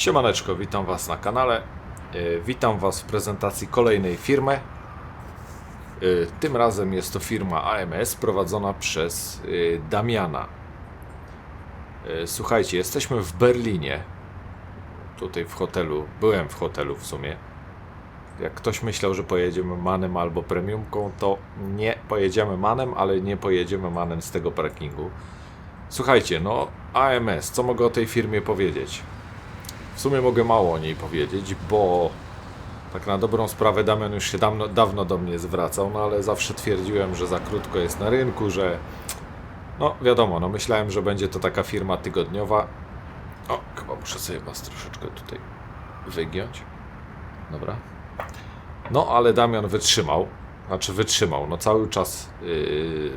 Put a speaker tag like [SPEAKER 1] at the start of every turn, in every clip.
[SPEAKER 1] Siemaneczko, witam Was na kanale. E, Witam Was w prezentacji kolejnej firmy. E, Tym razem jest to firma AMS prowadzona przez e, Damiana. Słuchajcie, jesteśmy w Berlinie. Tutaj w hotelu. Byłem w hotelu w sumie. Jak ktoś myślał, że pojedziemy manem albo premiumką, to nie pojedziemy manem, ale nie pojedziemy manem z tego parkingu. Słuchajcie, no AMS, co mogę o tej firmie powiedzieć? W sumie mogę mało o niej powiedzieć, bo tak na dobrą sprawę Damian już się dawno, dawno do mnie zwracał, no ale zawsze twierdziłem, że za krótko jest na rynku, że no wiadomo, no myślałem, że będzie to taka firma tygodniowa. O, chyba muszę sobie was troszeczkę tutaj wygiąć. Dobra. No, ale Damian wytrzymał. Znaczy wytrzymał, no cały czas yy,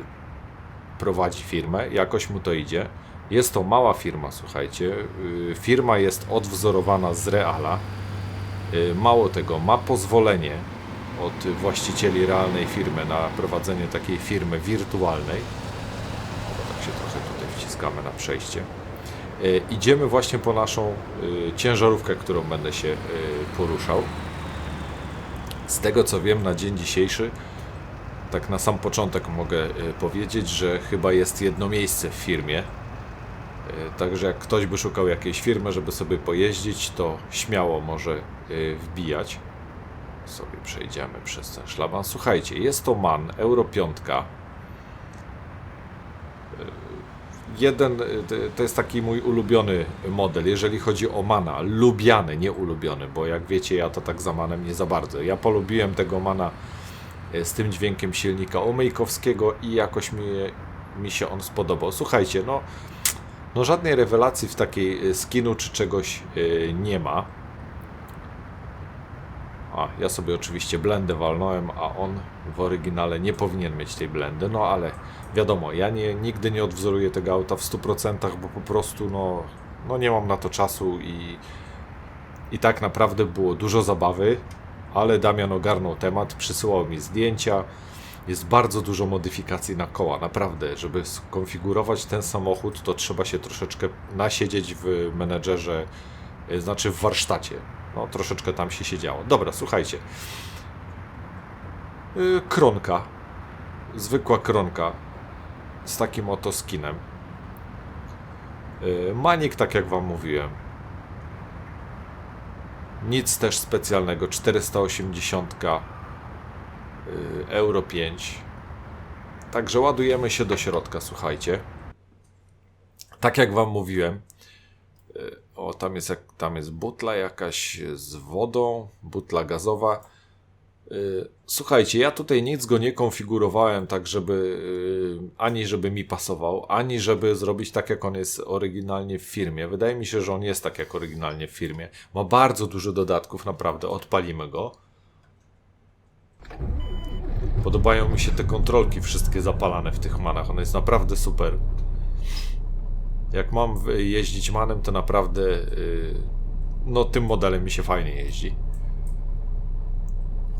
[SPEAKER 1] prowadzi firmę, jakoś mu to idzie. Jest to mała firma, słuchajcie. Yy, Firma jest odwzorowana z Reala. Yy, Mało tego, ma pozwolenie od właścicieli realnej firmy na prowadzenie takiej firmy wirtualnej. Bo tak się trochę tutaj wciskamy na przejście. Yy, Idziemy właśnie po naszą ciężarówkę, którą będę się poruszał. Z tego co wiem, na dzień dzisiejszy, tak na sam początek mogę y, powiedzieć, że chyba jest jedno miejsce w firmie. Y, Także jak ktoś by szukał jakiejś firmy, żeby sobie pojeździć, to śmiało może y, wbijać. Sobie przejdziemy przez ten szlaban. Słuchajcie, jest to MAN Euro 5. Jeden, y, to jest taki mój ulubiony model, jeżeli chodzi o Mana. Lubiany, nie ulubiony, bo jak wiecie, ja to tak za Manem nie za bardzo. Ja polubiłem tego Mana z tym dźwiękiem silnika Omejkowskiego i jakoś mi, mi się on spodobał. Słuchajcie, no, no żadnej rewelacji w takiej y, skinu czy czegoś y, nie ma. A, ja sobie oczywiście blendę walnąłem, a on w oryginale nie powinien mieć tej blendy, no ale wiadomo, ja nie, nigdy nie odwzoruję tego auta w 100%, bo po prostu no, no nie mam na to czasu i, i tak naprawdę było dużo zabawy, ale Damian ogarnął temat, przysyłał mi zdjęcia, jest bardzo dużo modyfikacji na koła, naprawdę, żeby skonfigurować ten samochód, to trzeba się troszeczkę nasiedzieć w menedżerze, y, znaczy w warsztacie. No, troszeczkę tam się siedziało. Dobra, słuchajcie. Yy, kronka. Zwykła kronka. Z takim oto skinem. Yy, manik, tak jak wam mówiłem. Nic też specjalnego. 480 yy, euro 5. Także ładujemy się do środka, słuchajcie. Tak jak wam mówiłem, o, tam jest, tam jest butla jakaś z wodą, butla gazowa. Yy, Słuchajcie, ja tutaj nic go nie konfigurowałem tak, żeby ani żeby mi pasował, ani żeby zrobić tak, jak on jest oryginalnie w firmie. Wydaje mi się, że on jest tak, jak oryginalnie w firmie. Ma bardzo dużo dodatków, naprawdę. Odpalimy go. Podobają mi się te kontrolki wszystkie zapalane w tych manach. On jest naprawdę super. Jak mam jeździć manem, to naprawdę yy, no tym modelem mi się fajnie jeździ.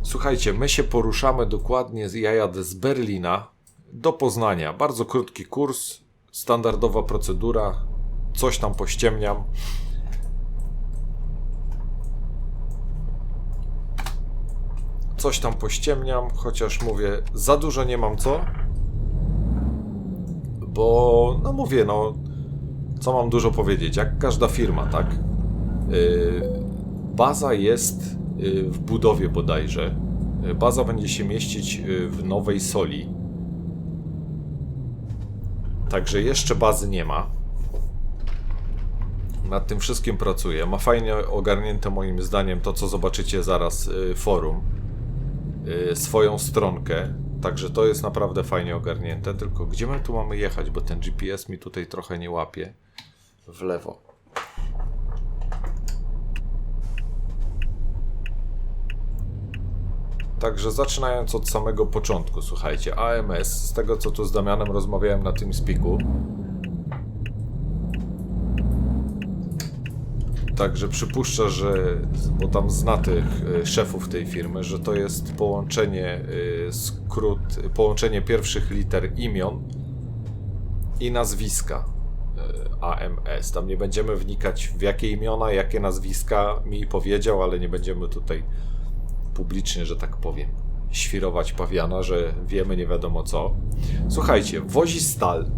[SPEAKER 1] Słuchajcie, my się poruszamy dokładnie, ja jadę z Berlina do Poznania. Bardzo krótki kurs, standardowa procedura, coś tam pościemniam. Coś tam pościemniam, chociaż mówię, za dużo nie mam co. Bo, no mówię, no, co mam dużo powiedzieć, jak każda firma, tak? Yy, baza jest yy, w budowie bodajże. Yy, Baza będzie się mieścić w Nowej Soli. Także jeszcze bazy nie ma. Nad tym wszystkim pracuję. Ma fajnie ogarnięte moim zdaniem to, co zobaczycie zaraz forum. Yy, swoją stronkę. Także to jest naprawdę fajnie ogarnięte. Tylko gdzie my tu mamy jechać, bo ten GPS mi tutaj trochę nie łapie. W lewo. Także zaczynając od samego początku, słuchajcie, AMS, z tego co tu z Damianem rozmawiałem na tym spiku. Także przypuszcza, że, bo tam zna tych y, szefów tej firmy, że to jest połączenie y, skrót, połączenie pierwszych liter imion i nazwiska. AMS. Tam nie będziemy wnikać w jakie imiona, jakie nazwiska mi powiedział, ale nie będziemy tutaj publicznie, że tak powiem, świrować pawiana, że wiemy nie wiadomo co. Słuchajcie, wozi stal.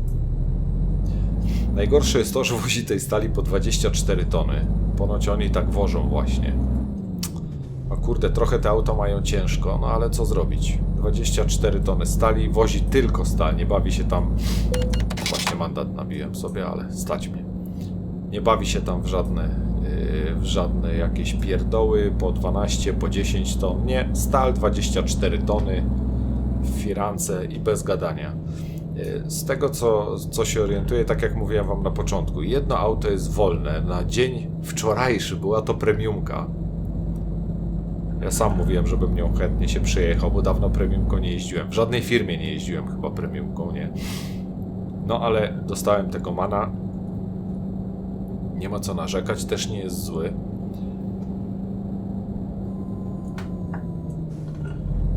[SPEAKER 1] Najgorsze jest to, że wozi tej stali po 24 tony. Ponoć oni tak wożą właśnie. A kurde, trochę te auta mają ciężko, no ale co zrobić? 24 tony stali, wozi tylko stal, nie bawi się tam... Właśnie mandat nabiłem sobie, ale stać mnie. Nie bawi się tam w żadne, yy, w żadne jakieś pierdoły po 12, po 10 ton. Nie, stal 24 tony w firance i bez gadania. Yy, Z tego co, co się orientuję, tak jak mówiłem wam na początku, jedno auto jest wolne. Na dzień wczorajszy była to premiumka. Ja sam mówiłem, żebym nią chętnie się przejechał, bo dawno premiumką nie jeździłem. W żadnej firmie nie jeździłem chyba premiumką, nie. No ale dostałem tego mana. Nie ma co narzekać, też nie jest zły.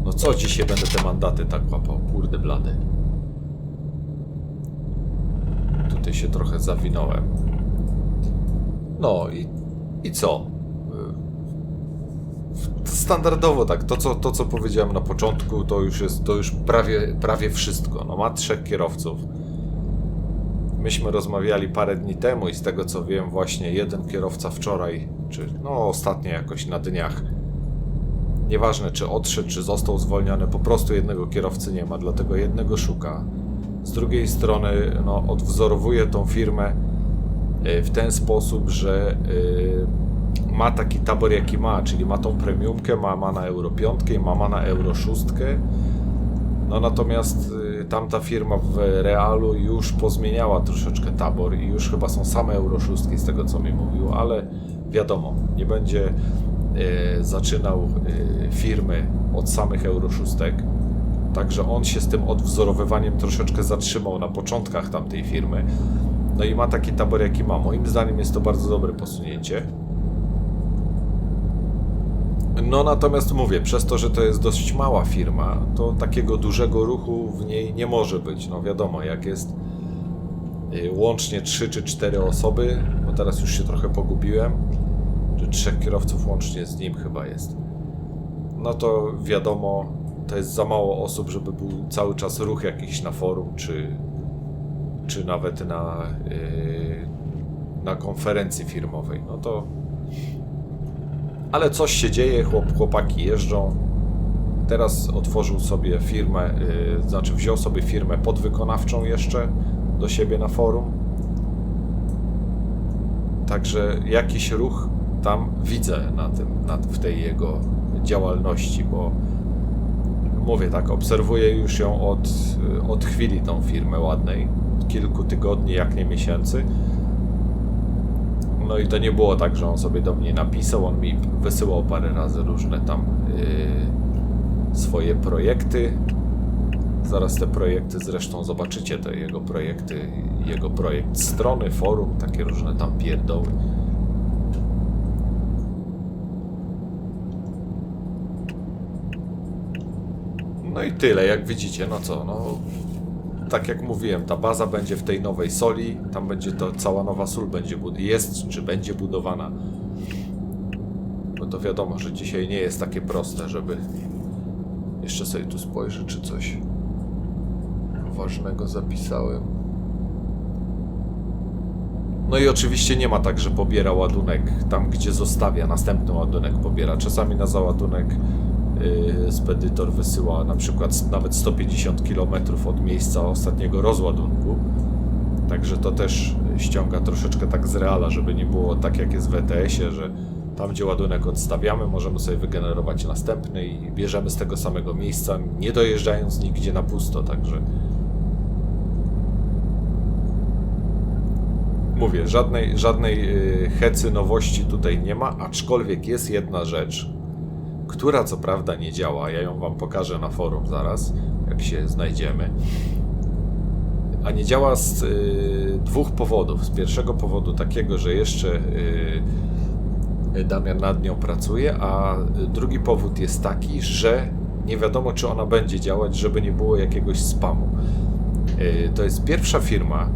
[SPEAKER 1] No co dzisiaj będę te mandaty tak łapał? Kurde blady. Tutaj się trochę zawinąłem. No i, i co? standardowo tak, to co, to co powiedziałem na początku, to już jest, to już prawie, prawie wszystko. No ma trzech kierowców. Myśmy rozmawiali parę dni temu i z tego co wiem, właśnie jeden kierowca wczoraj, czy no ostatnio jakoś na dniach, nieważne czy odszedł, czy został zwolniony, po prostu jednego kierowcy nie ma, dlatego jednego szuka. Z drugiej strony, no, odwzorowuje tą firmę y, w ten sposób, że y, ma taki tabor jaki ma, czyli ma tą premiumkę, ma, ma na Euro 5 i ma, ma na Euro 6. No natomiast y, tamta firma w realu już pozmieniała troszeczkę tabor i już chyba są same Euro 6 z tego co mi mówił, ale wiadomo, nie będzie zaczynał firmy od samych Euro 6. Także on się z tym odwzorowywaniem troszeczkę zatrzymał na początkach tamtej firmy. No i ma taki tabor jaki ma. Moim zdaniem jest to bardzo dobre posunięcie. No natomiast mówię, przez to, że to jest dosyć mała firma, to takiego dużego ruchu w niej nie może być. No wiadomo, jak jest y, łącznie 3 czy 4 osoby, bo teraz już się trochę pogubiłem, czy trzech kierowców łącznie z nim chyba jest. No to wiadomo, to jest za mało osób, żeby był cały czas ruch jakiś na forum, czy, czy nawet na, yy, na konferencji firmowej. No to ale coś się dzieje, chłop, chłopaki jeżdżą. Teraz otworzył sobie firmę, yy, znaczy wziął sobie firmę podwykonawczą jeszcze do siebie na forum. Także jakiś ruch tam widzę na tym, na, w tej jego działalności, bo mówię tak, obserwuję już ją od, od chwili tą firmę ładnej, kilku tygodni, jak nie miesięcy. No i to nie było tak, że on sobie do mnie napisał, on mi wysyłał parę razy różne tam yy, swoje projekty. Zaraz te projekty zresztą zobaczycie, te jego projekty, jego projekt strony, forum, takie różne tam pierdoły. No i tyle, jak widzicie, no co, no tak jak mówiłem, ta baza będzie w tej nowej soli, tam będzie to, cała nowa sól będzie jest, czy będzie budowana. No to wiadomo, że dzisiaj nie jest takie proste, żeby jeszcze sobie tu spojrzeć, czy coś ważnego zapisałem. No i oczywiście nie ma tak, że pobiera ładunek tam, gdzie zostawia, następny ładunek pobiera. Czasami na załadunek spedytor wysyła na przykład nawet 150 km od miejsca ostatniego rozładunku. Także to też ściąga troszeczkę tak z reala, żeby nie było tak jak jest w ETS-ie, że tam gdzie ładunek odstawiamy, możemy sobie wygenerować następny i bierzemy z tego samego miejsca, nie dojeżdżając nigdzie na pusto, także mówię, żadnej, żadnej yy, hecy nowości tutaj nie ma, aczkolwiek jest jedna rzecz, która co prawda nie działa, ja ją wam pokażę na forum zaraz, jak się znajdziemy. A nie działa z y, dwóch powodów. Z pierwszego powodu takiego, że jeszcze y, Damian nad nią pracuje, a drugi powód jest taki, że nie wiadomo, czy ona będzie działać, żeby nie było jakiegoś spamu. Y, to jest pierwsza firma,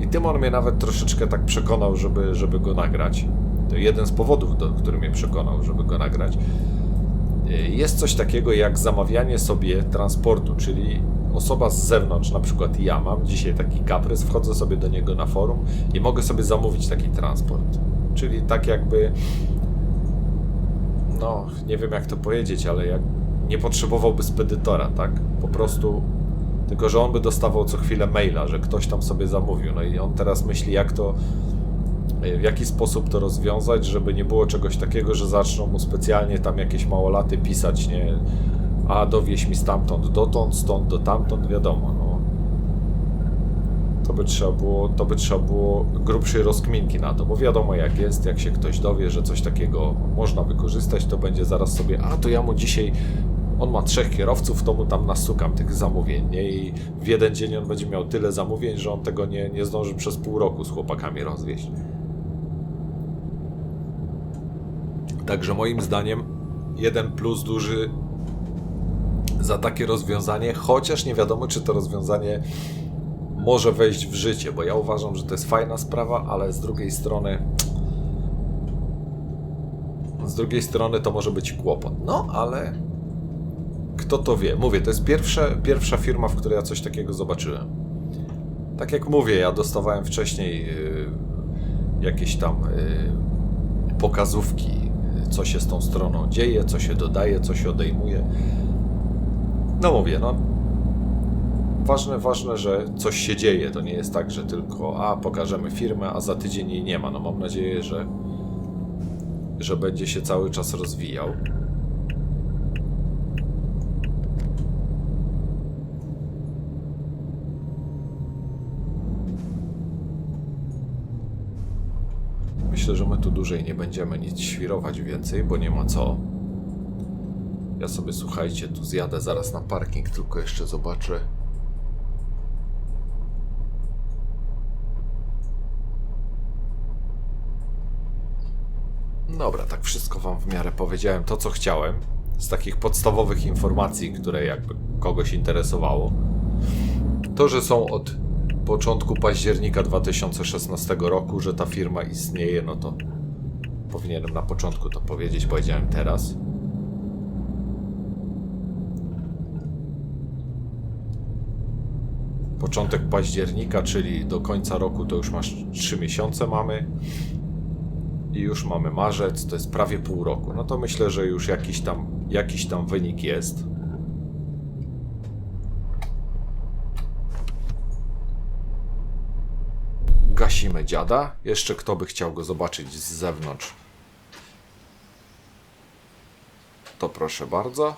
[SPEAKER 1] I tym on mnie nawet troszeczkę tak przekonał, żeby, żeby go nagrać. To jeden z powodów, do, który mnie przekonał, żeby go nagrać. Y, Jest coś takiego jak zamawianie sobie transportu, czyli osoba z zewnątrz, na przykład ja mam dzisiaj taki kaprys, wchodzę sobie do niego na forum i mogę sobie zamówić taki transport. Czyli tak jakby, no nie wiem jak to powiedzieć, ale jak nie potrzebowałby spedytora, tak? Po prostu, tylko że on by dostawał co chwilę maila, że ktoś tam sobie zamówił. No i on teraz myśli, jak to, w jaki sposób to rozwiązać, żeby nie było czegoś takiego, że zaczną mu specjalnie tam jakieś małolaty pisać, nie? A dowieź mi stamtąd dotąd, stąd do tamtąd, wiadomo, no. To by trzeba było, to by trzeba było grubszej rozkminki na to, bo wiadomo jak jest, jak się ktoś dowie, że coś takiego można wykorzystać, to będzie zaraz sobie, a to ja mu dzisiaj, on ma trzech kierowców, to mu tam nastukam tych zamówień, nie? I w jeden dzień on będzie miał tyle zamówień, że on tego nie, nie zdąży przez pół roku z chłopakami rozwieść. Także moim zdaniem jeden plus duży za takie rozwiązanie, chociaż nie wiadomo, czy to rozwiązanie może wejść w życie, bo ja uważam, że to jest fajna sprawa, ale z drugiej strony z drugiej strony to może być kłopot. No, ale kto to wie? Mówię, to jest pierwsze, pierwsza firma, w której ja coś takiego zobaczyłem. Tak jak mówię, ja dostawałem wcześniej yy, jakieś tam yy, pokazówki, co się z tą stroną dzieje, co się dodaje, co się odejmuje. No mówię, no. Ważne, ważne, że coś się dzieje. To nie jest tak, że tylko a pokażemy firmę, a za tydzień jej nie ma. No mam nadzieję, że, że będzie się cały czas rozwijał. Myślę, że my tu dłużej nie będziemy nic świrować więcej, bo nie ma co. Ja sobie, słuchajcie, tu zjadę zaraz na parking, tylko jeszcze zobaczę. Dobra, tak wszystko wam w miarę powiedziałem to, co chciałem. Z takich podstawowych informacji, które jakby kogoś interesowało. To, że są od początku października 2016 roku, że ta firma istnieje, no to powinienem na początku to powiedzieć, powiedziałem teraz. Początek października, czyli do końca roku to już masz 3 miesiące mamy. I już mamy marzec, to jest prawie pół roku. No to myślę, że już jakiś tam, jakiś tam wynik jest. Gasimy dziada. Jeszcze kto by chciał go zobaczyć z zewnątrz? To proszę bardzo.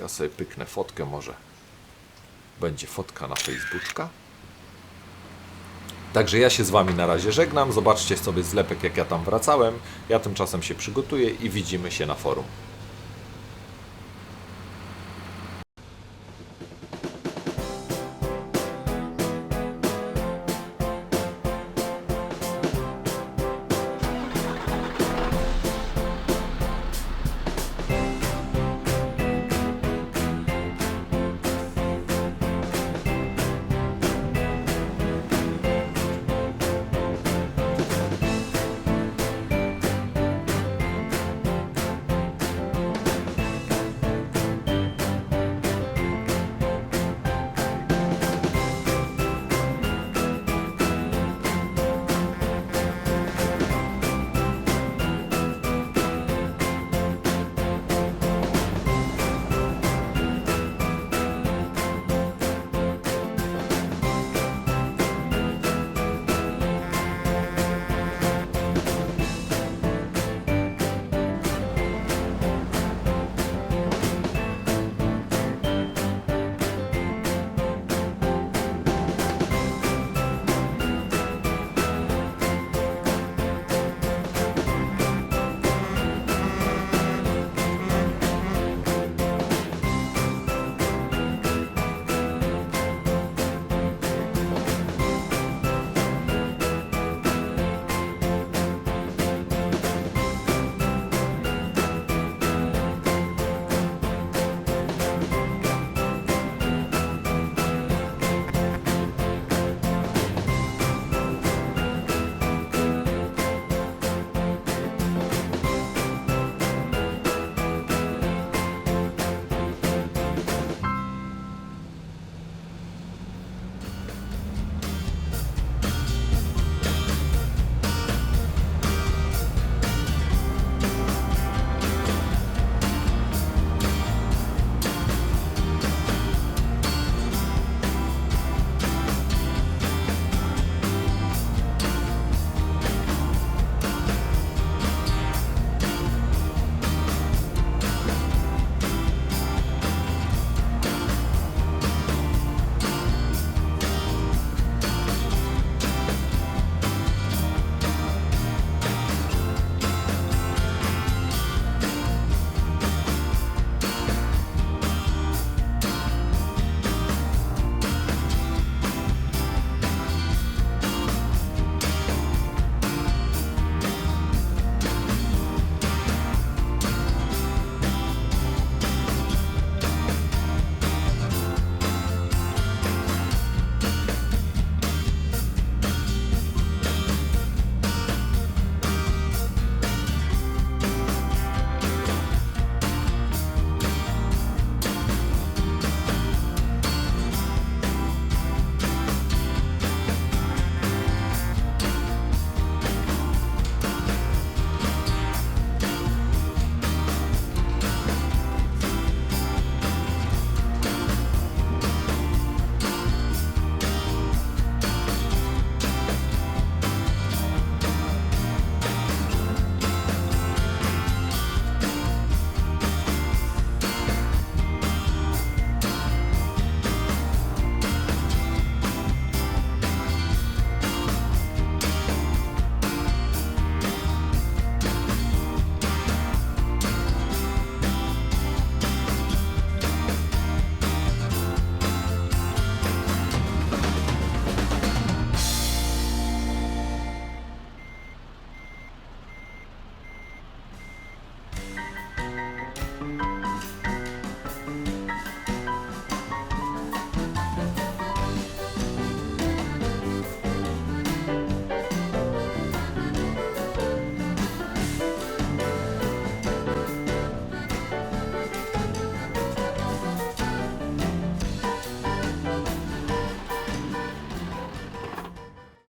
[SPEAKER 1] Ja sobie pyknę fotkę może. Będzie fotka na Facebooka. Także ja się z Wami na razie żegnam. Zobaczcie sobie zlepek, jak ja tam wracałem. Ja tymczasem się przygotuję i widzimy się na forum.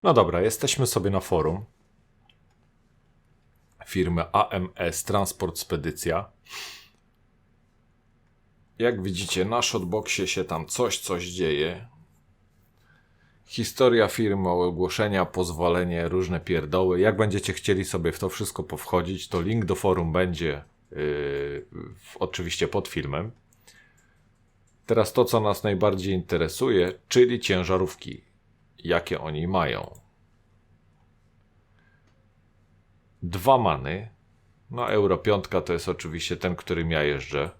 [SPEAKER 1] No dobra, jesteśmy sobie na forum firmy AMS Transport Spedycja. Jak widzicie, na shotboxie się tam coś, coś dzieje. Historia firmy, ogłoszenia, pozwolenie, różne pierdoły. Jak będziecie chcieli sobie w to wszystko powchodzić, to link do forum będzie yy, oczywiście pod filmem. Teraz to, co nas najbardziej interesuje, czyli ciężarówki. Jakie oni mają. Dwa many. No, Euro 5 to jest oczywiście ten, którym ja jeżdżę.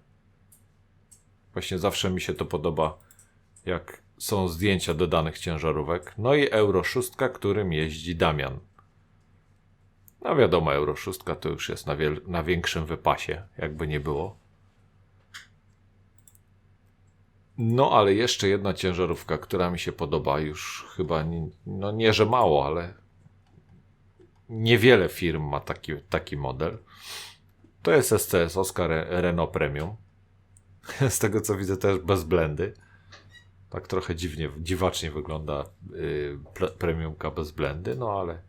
[SPEAKER 1] Właśnie zawsze mi się to podoba, jak są zdjęcia do danych ciężarówek. No i Euro 6, którym jeździ Damian. No wiadomo, Euro 6 to już jest na, na większym wypasie, jakby nie było. No, ale jeszcze jedna ciężarówka, która mi się podoba, już chyba, nie, no nie, że mało, ale niewiele firm ma taki, taki model. To jest SCS Oscar Renault Premium. Z tego co widzę też bez blendy. Tak trochę dziwnie, dziwacznie wygląda yy, premiumka bez blendy, no ale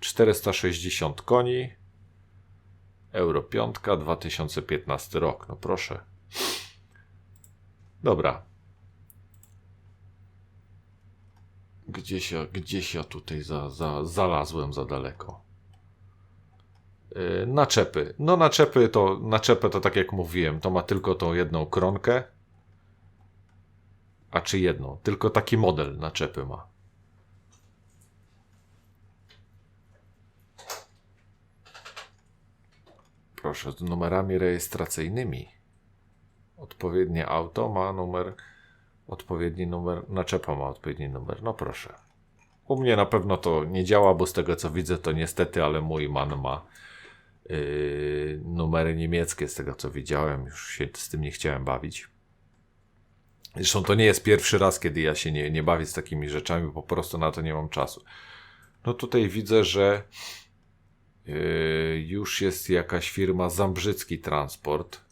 [SPEAKER 1] 460 koni, Euro 5, 2015 rok, no proszę. Dobra. Gdzieś ja, gdzieś ja tutaj za, za, zalazłem za daleko. Yy, naczepy. No naczepy to, naczepę to tak jak mówiłem, to ma tylko tą jedną kronkę. A czy jedną? Tylko taki model naczepy ma. Proszę, z numerami rejestracyjnymi. Odpowiednie auto ma numer, odpowiedni numer, naczepa ma odpowiedni numer. No proszę. U mnie na pewno to nie działa, bo z tego co widzę, to niestety, ale mój man ma yy, numery niemieckie, z tego co widziałem. Już się z tym nie chciałem bawić. Zresztą to nie jest pierwszy raz, kiedy ja się nie, nie bawię z takimi rzeczami, po prostu na to nie mam czasu. No tutaj widzę, że yy, już jest jakaś firma Zambrzycki Transport.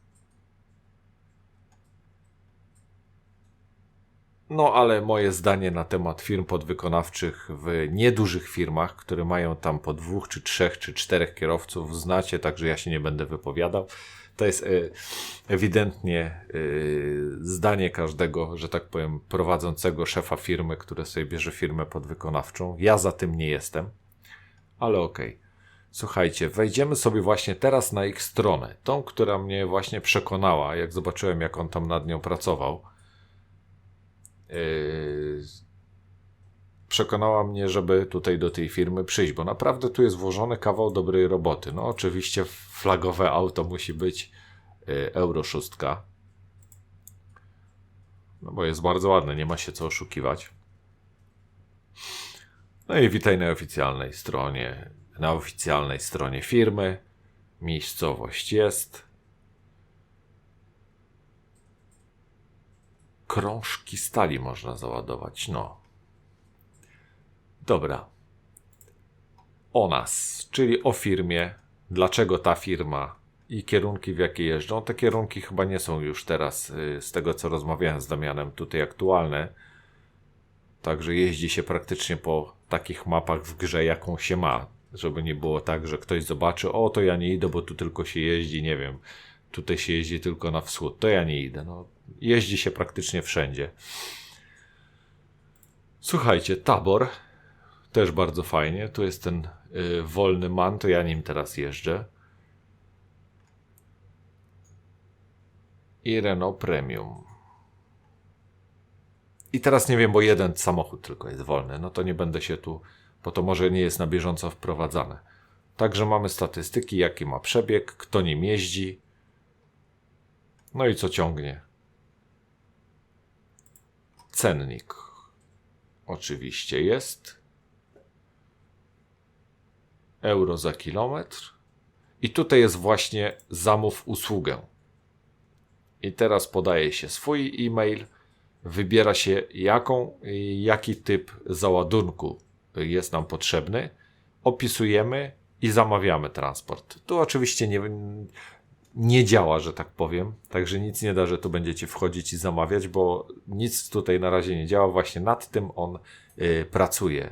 [SPEAKER 1] No, ale moje zdanie na temat firm podwykonawczych w niedużych firmach, które mają tam po dwóch, czy trzech, czy czterech kierowców, znacie, także ja się nie będę wypowiadał. To jest e, ewidentnie e, zdanie każdego, że tak powiem, prowadzącego szefa firmy, który sobie bierze firmę podwykonawczą. Ja za tym nie jestem, ale okej. Okay. Słuchajcie, wejdziemy sobie właśnie teraz na ich stronę, tą, która mnie właśnie przekonała, jak zobaczyłem, jak on tam nad nią pracował przekonała mnie, żeby tutaj do tej firmy przyjść, bo naprawdę tu jest włożony kawał dobrej roboty. No oczywiście flagowe auto musi być yy, Euro 6. No bo jest bardzo ładne, nie ma się co oszukiwać. No i witaj na oficjalnej stronie, na oficjalnej stronie firmy. Miejscowość jest. Krążki stali można załadować. No. Dobra. O nas, czyli o firmie. Dlaczego ta firma i kierunki, w jakie jeżdżą. Te kierunki chyba nie są już teraz, y, z tego co rozmawiałem z Damianem, tutaj aktualne. Także jeździ się praktycznie po takich mapach w grze, jaką się ma. Żeby nie było tak, że ktoś zobaczy, o to ja nie idę, bo tu tylko się jeździ, nie wiem, tutaj się jeździ tylko na wschód, to ja nie idę. No, jeździ się praktycznie wszędzie. Słuchajcie, tabor też bardzo fajnie. Tu jest ten y, wolny man, to ja nim teraz jeżdżę. I Renault Premium. I teraz nie wiem, bo jeden samochód tylko jest wolny. No to nie będę się tu, bo to może nie jest na bieżąco wprowadzane. Także mamy statystyki, jaki ma przebieg, kto nim jeździ. No i co ciągnie. Cennik oczywiście jest. Euro za kilometr. I tutaj jest właśnie zamów usługę. I teraz podaje się swój e-mail, wybiera się jaką, jaki typ załadunku jest nam potrzebny, opisujemy i zamawiamy transport. Tu oczywiście nie, nie działa, że tak powiem. Także nic nie da, że tu będziecie wchodzić i zamawiać, bo nic tutaj na razie nie działa. Właśnie nad tym on y, pracuje.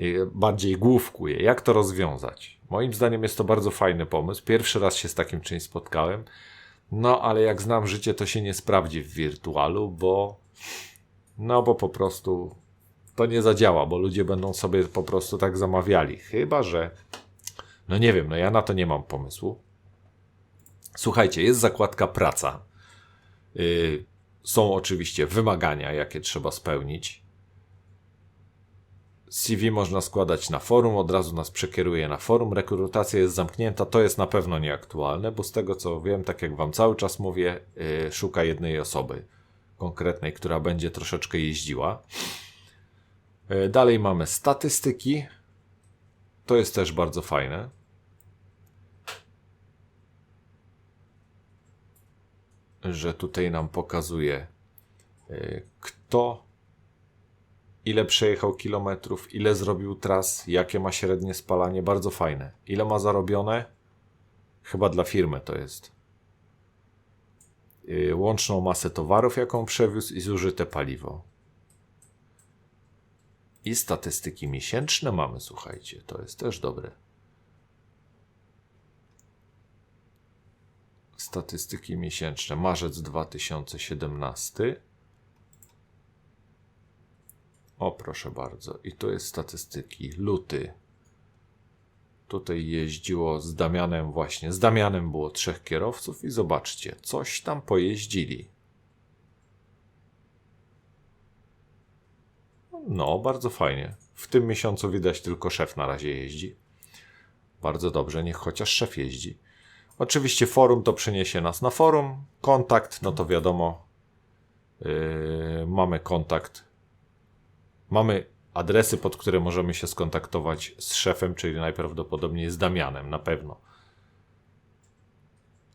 [SPEAKER 1] y, bardziej główkuje. Jak to rozwiązać? Moim zdaniem jest to bardzo fajny pomysł. Pierwszy raz się z takim czymś spotkałem. No, ale jak znam życie, to się nie sprawdzi w wirtualu, bo no bo po prostu to nie zadziała, bo ludzie będą sobie po prostu tak zamawiali. Chyba, że no nie wiem, no ja na to nie mam pomysłu. Słuchajcie, jest zakładka praca. Yy, są oczywiście wymagania, jakie trzeba spełnić. CV można składać na forum, od razu nas przekieruje na forum. Rekrutacja jest zamknięta, to jest na pewno nieaktualne, bo z tego co wiem, tak jak Wam cały czas mówię, yy, szuka jednej osoby konkretnej, która będzie troszeczkę jeździła. Yy, dalej mamy statystyki. To jest też bardzo fajne. Że tutaj nam pokazuje, yy, kto ile przejechał kilometrów, ile zrobił tras, jakie ma średnie spalanie, bardzo fajne. Ile ma zarobione? Chyba dla firmy to jest. Yy, Łączną masę towarów, jaką przewiózł i zużyte paliwo. I statystyki miesięczne mamy, słuchajcie, to jest też dobre. Statystyki miesięczne, marzec 2017. O, proszę bardzo. I to jest statystyki. Luty. Tutaj jeździło z Damianem właśnie. Z Damianem było trzech kierowców i zobaczcie, coś tam pojeździli. No, bardzo fajnie. W tym miesiącu widać tylko szef na razie jeździ. Bardzo dobrze, niech chociaż szef jeździ. Oczywiście forum to przeniesie nas na forum. Kontakt, no to wiadomo. Yy, mamy kontakt Mamy adresy, pod które możemy się skontaktować z szefem, czyli najprawdopodobniej z Damianem, na pewno.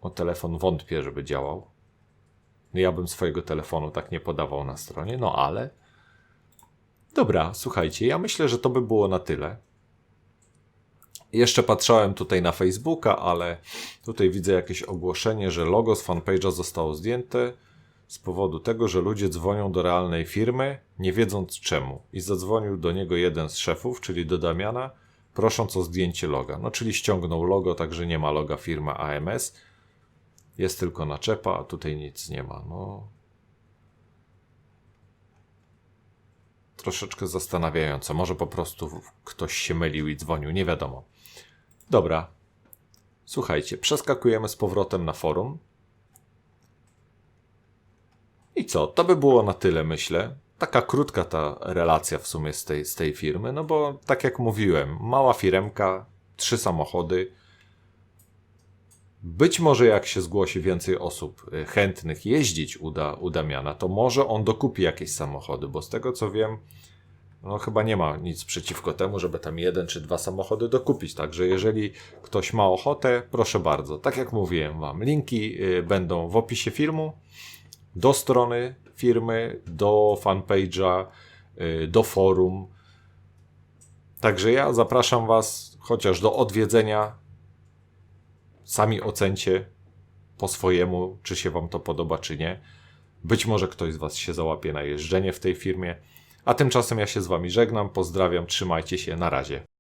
[SPEAKER 1] O telefon wątpię, żeby działał. Ja bym swojego telefonu tak nie podawał na stronie, no ale. Dobra, słuchajcie, ja myślę, że to by było na tyle. Jeszcze patrzałem tutaj na Facebooka, ale tutaj widzę jakieś ogłoszenie, że logo z fanpage'a zostało zdjęte z powodu tego, że ludzie dzwonią do realnej firmy, nie wiedząc czemu. I zadzwonił do niego jeden z szefów, czyli do Damiana, prosząc o zdjęcie loga. No, czyli ściągnął logo, także nie ma loga firma AMS. Jest tylko naczepa, a tutaj nic nie ma. No. Troszeczkę zastanawiające. Może po prostu ktoś się mylił i dzwonił, nie wiadomo. Dobra. Słuchajcie, przeskakujemy z powrotem na forum. I co? To by było na tyle, myślę. Taka krótka ta relacja w sumie z tej, z tej firmy, no bo tak jak mówiłem, mała firemka, trzy samochody. Być może jak się zgłosi więcej osób chętnych jeździć u, da, u Damiana, to może on dokupi jakieś samochody, bo z tego co wiem, no chyba nie ma nic przeciwko temu, żeby tam jeden czy dwa samochody dokupić. Także jeżeli ktoś ma ochotę, proszę bardzo. Tak jak mówiłem wam, linki y, będą w opisie filmu do strony firmy, do fanpage'a, y, do forum. Także ja zapraszam Was chociaż do odwiedzenia. Sami ocencie po swojemu, czy się Wam to podoba, czy nie. Być może ktoś z Was się załapie na jeżdżenie w tej firmie. A tymczasem ja się z Wami żegnam, pozdrawiam, trzymajcie się, na razie.